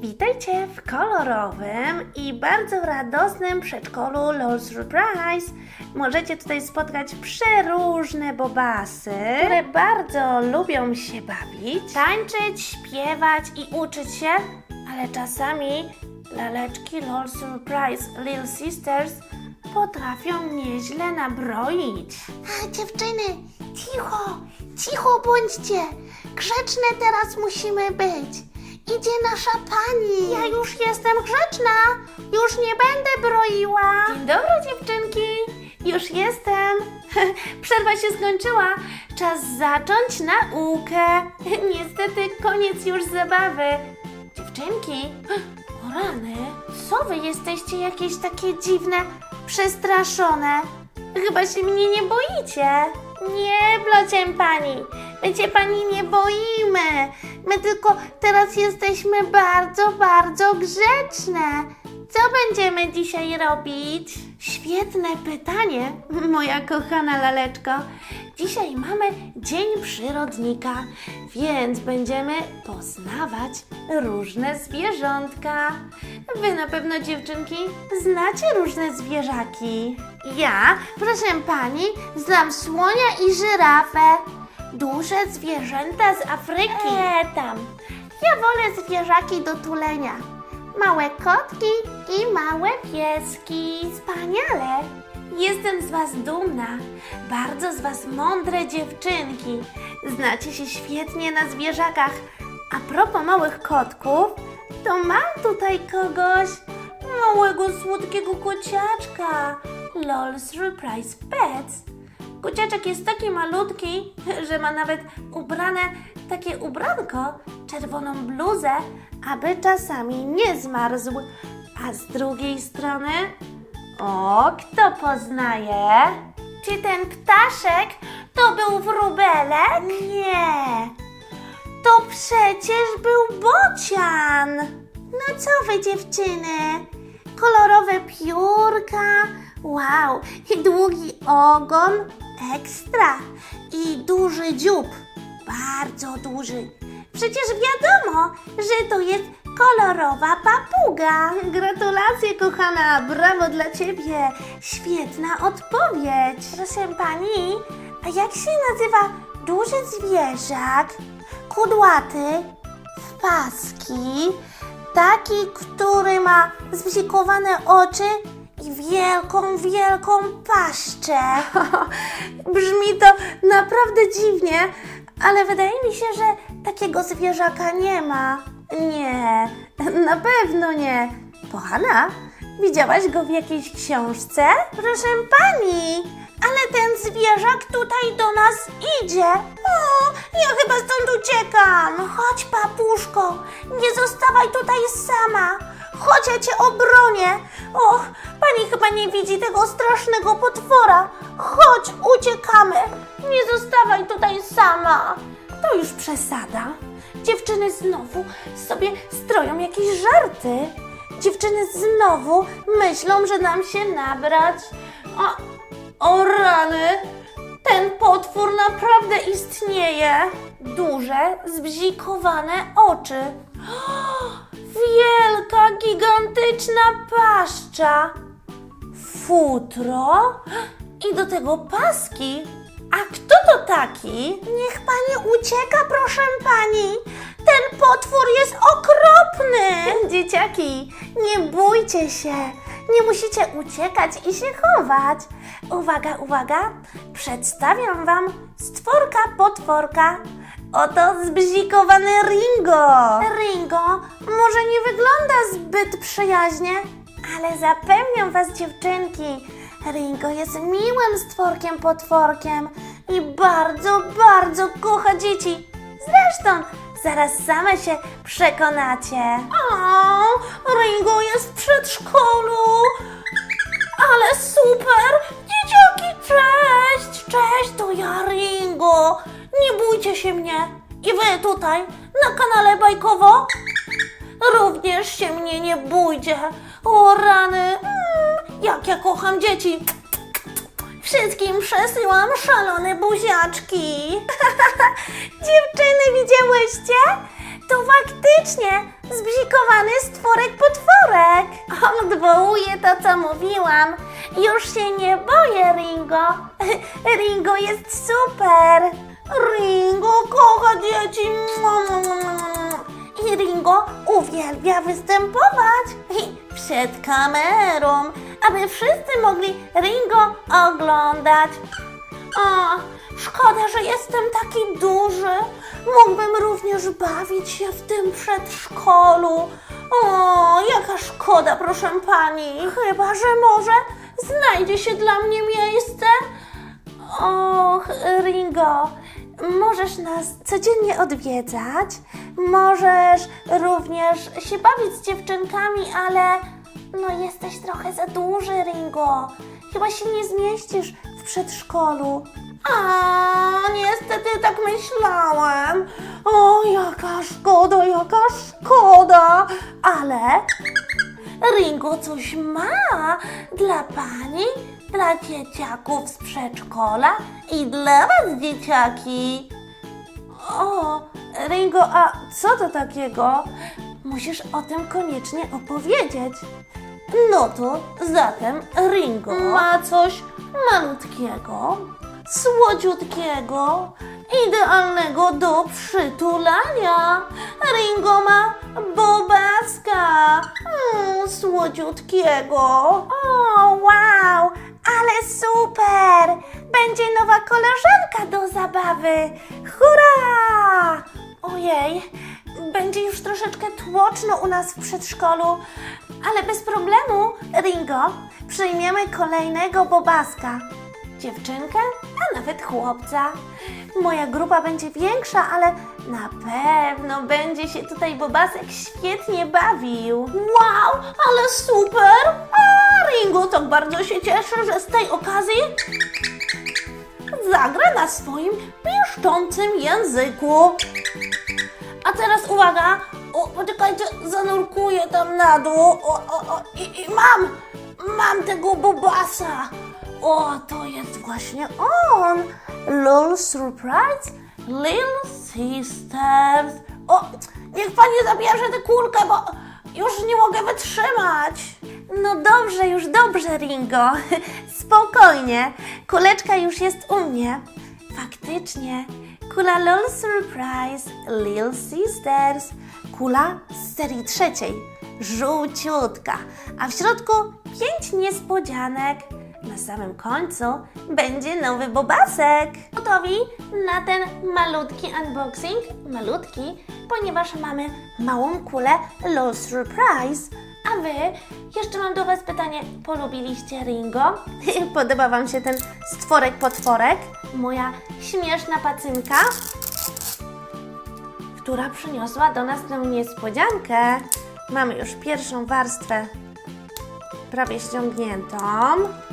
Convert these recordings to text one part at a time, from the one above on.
Witajcie w kolorowym i bardzo radosnym przedszkolu LOL Surprise. Możecie tutaj spotkać przeróżne bobasy, które bardzo lubią się bawić, tańczyć, śpiewać i uczyć się, ale czasami laleczki LOL Surprise Little Sisters potrafią nieźle nabroić. A, dziewczyny, cicho, cicho bądźcie. Grzeczne teraz musimy być. Idzie nasza pani. Ja już jestem grzeczna, już nie będę broiła. Dzień dobry dziewczynki, już jestem. Przerwa się skończyła, czas zacząć naukę. Niestety koniec już zabawy. Dziewczynki, o rany, co wy jesteście jakieś takie dziwne, przestraszone? Chyba się mnie nie boicie. Nie, blociem pani. My cię pani nie boimy. My tylko teraz jesteśmy bardzo, bardzo grzeczne. Co będziemy dzisiaj robić? Świetne pytanie, moja kochana laleczko. Dzisiaj mamy Dzień Przyrodnika, więc będziemy poznawać różne zwierzątka. Wy na pewno, dziewczynki, znacie różne zwierzaki. Ja, proszę pani, znam słonia i żyrafę. Duże zwierzęta z Afryki. E, tam. Ja wolę zwierzaki do tulenia. Małe kotki i małe pieski. Wspaniale. Jestem z Was dumna. Bardzo z Was mądre dziewczynki. Znacie się świetnie na zwierzakach. A propos małych kotków, to mam tutaj kogoś. Małego, słodkiego kociaczka. LOL Surprise Pets. Kociaczek jest taki malutki, że ma nawet ubrane takie ubranko, czerwoną bluzę, aby czasami nie zmarzł. A z drugiej strony, o, kto poznaje? Czy ten ptaszek to był wróbelek? Nie. To przecież był bocian. No co wy dziewczyny? Kolorowe piórka, wow, i długi ogon, ekstra. I duży dziób, bardzo duży. Przecież wiadomo, że to jest kolorowa papuga. Gratulacje, kochana, brawo dla ciebie. Świetna odpowiedź. Proszę pani, a jak się nazywa duży zwierzak, kudłaty, w paski, taki, który ma zbzikowane oczy i wielką, wielką paszczę. Brzmi to naprawdę dziwnie, ale wydaje mi się, że takiego zwierzaka nie ma. Nie, na pewno nie. Kochana, widziałaś go w jakiejś książce? Proszę pani, ale ten zwierzak tutaj do nas idzie. O, ja chyba stąd uciekam. Chodź, papuszko, nie zostawaj tutaj sama. Chodź, ja cię obronię. Och, pani chyba nie widzi tego strasznego potwora. Chodź, uciekamy. Nie zostawaj tutaj sama. To już przesada. Dziewczyny znowu sobie stroją jakieś żarty. Dziewczyny znowu myślą, że nam się nabrać. O, o rany! Ten potwór naprawdę istnieje. Duże, zbzikowane oczy. Wielka, gigantyczna paszcza. Futro i do tego paski. A kto to taki? Niech pani ucieka, proszę pani. Ten potwór jest okropny. Dzieciaki, nie bójcie się. Nie musicie uciekać i się chować. Uwaga, uwaga. Przedstawiam wam stworka potworka. Oto zbzikowany Ringo. Ringo może nie wygląda zbyt przyjaźnie, ale zapewniam was dziewczynki, Ringo jest miłym stworkiem potworkiem i bardzo, bardzo kocha dzieci. Zresztą zaraz same się przekonacie. O, Ringo jest w przedszkolu. Ale super! Dzieciaki, cześć! Cześć, to ja Ringo. Nie bójcie się mnie. I wy tutaj, na kanale Bajkowo, również się mnie nie bójcie. O rany, mm, jak ja kocham dzieci. Wszystkim przesyłam szalone buziaczki. Dziewczyny, widziałyście? To faktycznie zbzikowany stworek potworek. Odwołuję to, co mówiłam. Już się nie boję, Ringo. Ringo jest super. Ringo kocha dzieci. I Ringo uwielbia występować przed kamerą, aby wszyscy mogli Ringo oglądać. O, szkoda, że jestem taki duży. Mógłbym również bawić się w tym przedszkolu. O, jaka szkoda, proszę pani. Chyba, że może znajdzie się dla mnie miejsce. Och, Ringo, możesz nas codziennie odwiedzać. Możesz również się bawić z dziewczynkami, ale no jesteś trochę za duży, Ringo. Chyba się nie zmieścisz w przedszkolu. A, niestety tak myślałem. O, jaka szkoda, jaka szkoda. Ale Ringo coś ma dla pani, dla dzieciaków z przedszkola i dla was, dzieciaki. O, Ringo, a co to takiego? Musisz o tym koniecznie opowiedzieć. No to zatem Ringo ma coś malutkiego, słodziutkiego, idealnego do przytulania. Ringo ma bobaska, mm, słodziutkiego. O, wow, ale super! Będzie nowa koleżanka do zabawy. Hurra! Ojej, będzie już troszeczkę tłoczno u nas w przedszkolu, ale bez problemu, Ringo, przyjmiemy kolejnego bobaska. Dziewczynkę, a nawet chłopca. Moja grupa będzie większa, ale na pewno będzie się tutaj Bobasek świetnie bawił. Wow, ale super! A Ringo tak bardzo się cieszy, że z tej okazji zagra na swoim piszczącym języku. A teraz uwaga! O, poczekajcie, zanurkuję tam na dół. O, o, o, i, i mam! Mam tego bobasa! O, to jest właśnie on! Lol Surprise Lil Sisters. O, niech pani zabierze tę kulkę, bo już nie mogę wytrzymać. No dobrze, już dobrze, Ringo. Spokojnie. Kuleczka już jest u mnie. Faktycznie. Kula LOL Surprise Lil Sisters. Kula z serii trzeciej. Żółciutka. A w środku pięć niespodzianek. Na samym końcu będzie nowy bobasek. Gotowi na ten malutki unboxing? Malutki, ponieważ mamy małą kulę LOL Surprise. A wy, jeszcze mam do was pytanie, polubiliście Ringo? Podoba wam się ten stworek potworek? Moja śmieszna pacynka? która przyniosła do nas tę niespodziankę. Mamy już pierwszą warstwę prawie ściągniętą.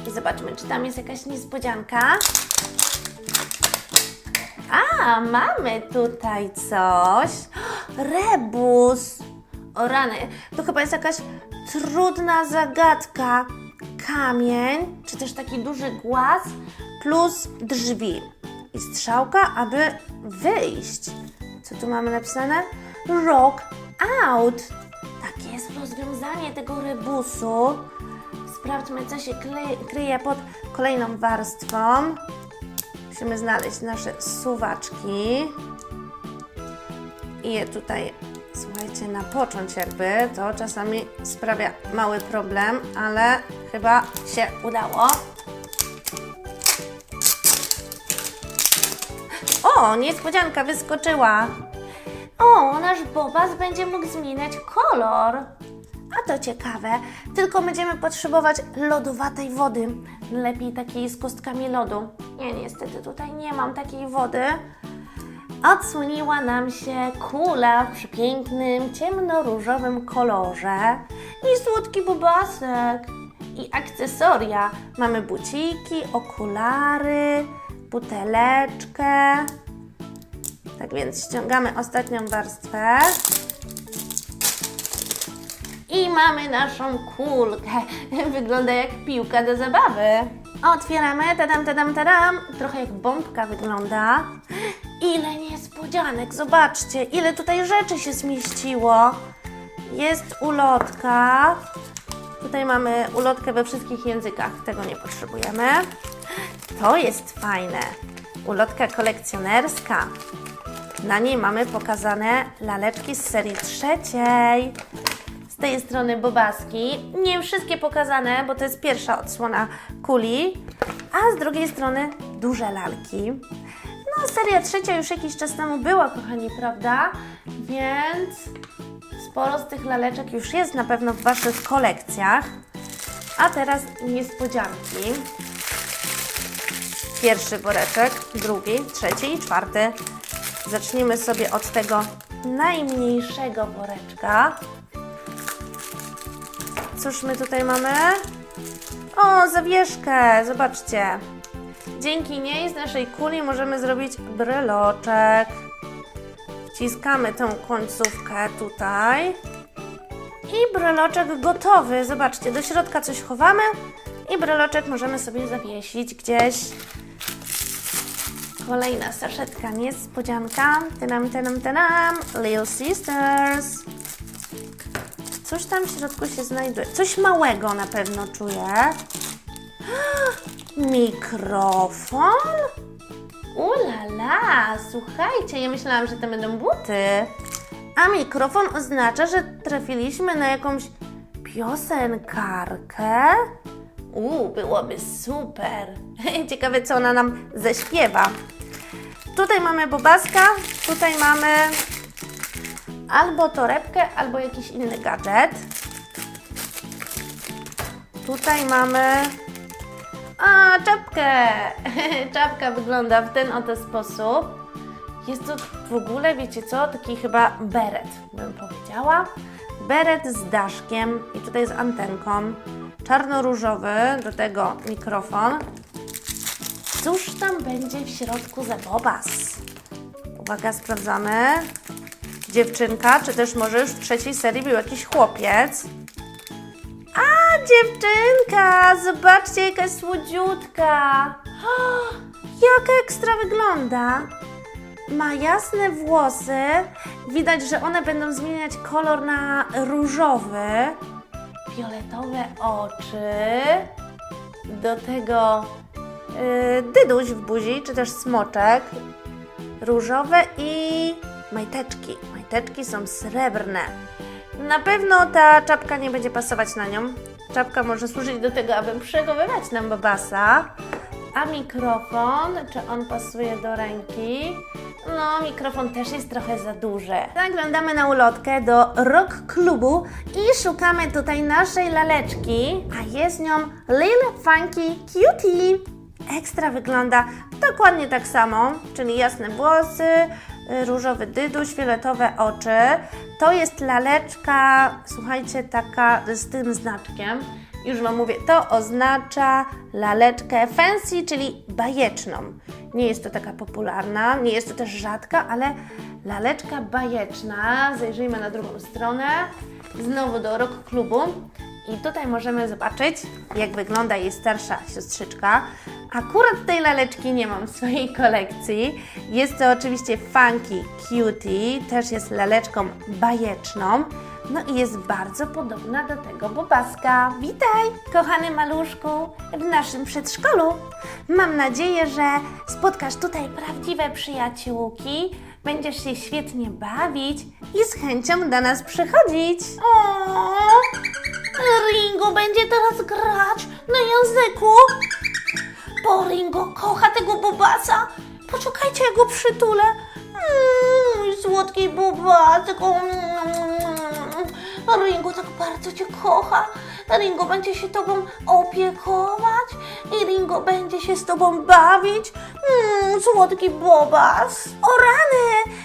I zobaczmy, czy tam jest jakaś niespodzianka. A, mamy tutaj coś. Rebus. O rany, to chyba jest jakaś trudna zagadka. Kamień, czy też taki duży głaz, plus drzwi. I strzałka, aby wyjść. Co tu mamy napisane? Rock out. Takie jest rozwiązanie tego rebusu. Sprawdźmy, co się kryje pod kolejną warstwą. Musimy znaleźć nasze suwaczki i je tutaj, słuchajcie, napocząć jakby. To czasami sprawia mały problem, ale chyba się udało. O, niespodzianka wyskoczyła. O, nasz Bobas będzie mógł zmieniać kolor. A to ciekawe, tylko będziemy potrzebować lodowatej wody. Lepiej takiej z kostkami lodu. Nie, niestety tutaj nie mam takiej wody. Odsłoniła nam się kula w przepięknym, ciemnoróżowym kolorze i słodki bobasek. I akcesoria. Mamy buciki, okulary, buteleczkę. Tak więc ściągamy ostatnią warstwę. I mamy naszą kulkę. Wygląda jak piłka do zabawy. Otwieramy, tadam, tadam, tadam. Trochę jak bombka wygląda. Ile niespodzianek, zobaczcie, ile tutaj rzeczy się zmieściło. Jest ulotka. Tutaj mamy ulotkę we wszystkich językach, tego nie potrzebujemy. To jest fajne. Ulotka kolekcjonerska. Na niej mamy pokazane laleczki z serii trzeciej. Z tej strony bobaski. Nie wszystkie pokazane, bo to jest pierwsza odsłona kuli. A z drugiej strony duże lalki. No, seria trzecia już jakiś czas temu była, kochani, prawda? Więc sporo z tych laleczek już jest na pewno w Waszych kolekcjach. A teraz niespodzianki. Pierwszy woreczek, drugi, trzeci i czwarty. Zaczniemy sobie od tego najmniejszego woreczka. Cóż my tutaj mamy? O, zawieszkę, zobaczcie. Dzięki niej z naszej kuli możemy zrobić bryloczek. Wciskamy tą końcówkę tutaj. I bryloczek gotowy. Zobaczcie, do środka coś chowamy i bryloczek możemy sobie zawiesić gdzieś. Kolejna saszetka, niespodzianka. Tynam, tynam, tynam. Little Sisters. Coś tam w środku się znajduje. Coś małego na pewno czuję. Mikrofon? Ulala, słuchajcie, ja myślałam, że to będą buty. A mikrofon oznacza, że trafiliśmy na jakąś piosenkarkę. Uuu, byłoby super. Ciekawe, co ona nam zaśpiewa. Tutaj mamy bobaska, tutaj mamy albo torebkę, albo jakiś inny gadżet. Tutaj mamy czapkę! Czapka wygląda w ten oto sposób. Jest to w ogóle, wiecie co, taki chyba beret, bym powiedziała. Beret z daszkiem i tutaj z antenką. Czarno-różowy, do tego mikrofon. Cóż tam będzie w środku za bobas? Uwaga, sprawdzamy. Dziewczynka, czy też może już w trzeciej serii był jakiś chłopiec. Dziewczynka! Zobaczcie, jaka słodziutka! O, jak ekstra wygląda! Ma jasne włosy. Widać, że one będą zmieniać kolor na różowy. Fioletowe oczy. Do tego yy, dyduś w buzi, czy też smoczek. Różowe i majteczki. Majteczki są srebrne. Na pewno ta czapka nie będzie pasować na nią. Czapka może służyć do tego, aby przechowywać nam babasa. A mikrofon, czy on pasuje do ręki? No, mikrofon też jest trochę za duży. Zaglądamy na ulotkę do rock klubu i szukamy tutaj naszej laleczki, a jest nią Lil Funky Cutie. Ekstra wygląda dokładnie tak samo, czyli jasne włosy, różowy dyduś, fioletowe oczy. To jest laleczka, słuchajcie, taka z tym znaczkiem. Już Wam mówię, to oznacza laleczkę fancy, czyli bajeczną. Nie jest to taka popularna, nie jest to też rzadka, ale laleczka bajeczna. Zajrzyjmy na drugą stronę. Znowu do rock klubu. I tutaj możemy zobaczyć, jak wygląda jej starsza siostrzyczka. Akurat tej laleczki nie mam w swojej kolekcji. Jest to oczywiście Funky Cutie, też jest laleczką bajeczną. No i jest bardzo podobna do tego bobaska. Witaj, kochany maluszku, w naszym przedszkolu. Mam nadzieję, że spotkasz tutaj prawdziwe przyjaciółki, będziesz się świetnie bawić i z chęcią do nas przychodzić. O, Ringo będzie teraz grać na języku. Bo Ringo kocha tego bobasa. Poczekajcie, ja go przytulę. Mm, Mój słodki bobasek. Mm. Ringo tak bardzo Cię kocha. Ringo będzie się Tobą opiekować i Ringo będzie się z Tobą bawić. Mm, słodki bobas. O rany!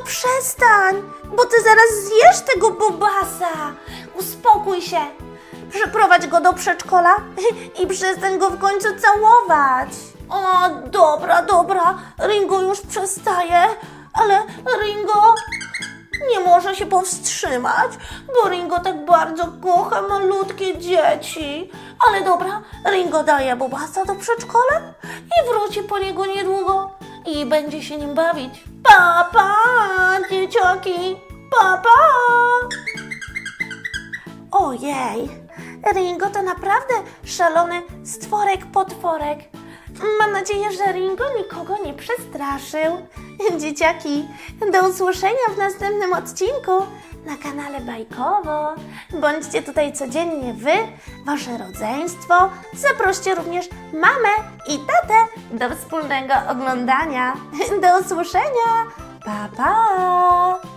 Przestań, bo Ty zaraz zjesz tego bobasa. Uspokój się. Przeprowadź go do przedszkola i przestań go w końcu całować. O, dobra, dobra. Ringo już przestaje, ale Ringo nie może się powstrzymać, bo Ringo tak bardzo kocha malutkie dzieci. Ale dobra, Ringo daje Bobasa do przedszkola i wróci po niego niedługo. I będzie się nim bawić. Pa, pa, dzieciaki, pa, pa. Ojej, Ringo to naprawdę szalony stworek potworek. Mam nadzieję, że Ringo nikogo nie przestraszył. Dzieciaki, do usłyszenia w następnym odcinku na kanale Bajkowo. Bądźcie tutaj codziennie wy, wasze rodzeństwo. Zaproście również mamę i tatę do wspólnego oglądania. Do usłyszenia. Pa, pa!